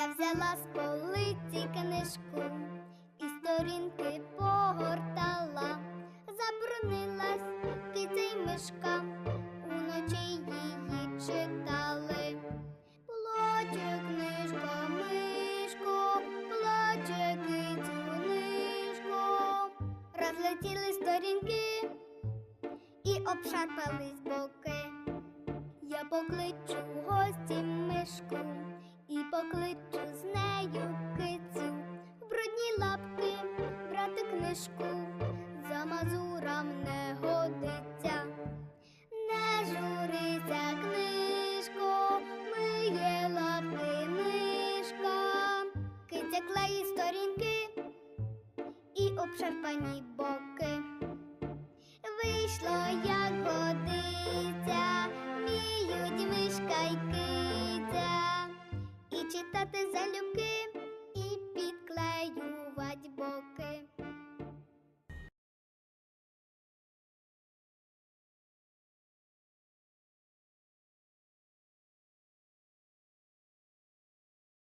Я взяла з полиці книжку і сторінки погортала, забронилась киця й мишка, уночі її читали. Плаче книжка, мишко, плаче кицю нишко. Розлетіли сторінки і обшарпались боки. Я покличу гості покличу з нею кицю в брудні лапки брати книжку за мазурам не годиться. Не журися, книжко, миє лапки мишка, киця клеїть сторінки і обшарпані боки. Вийшла я квітати залюбки.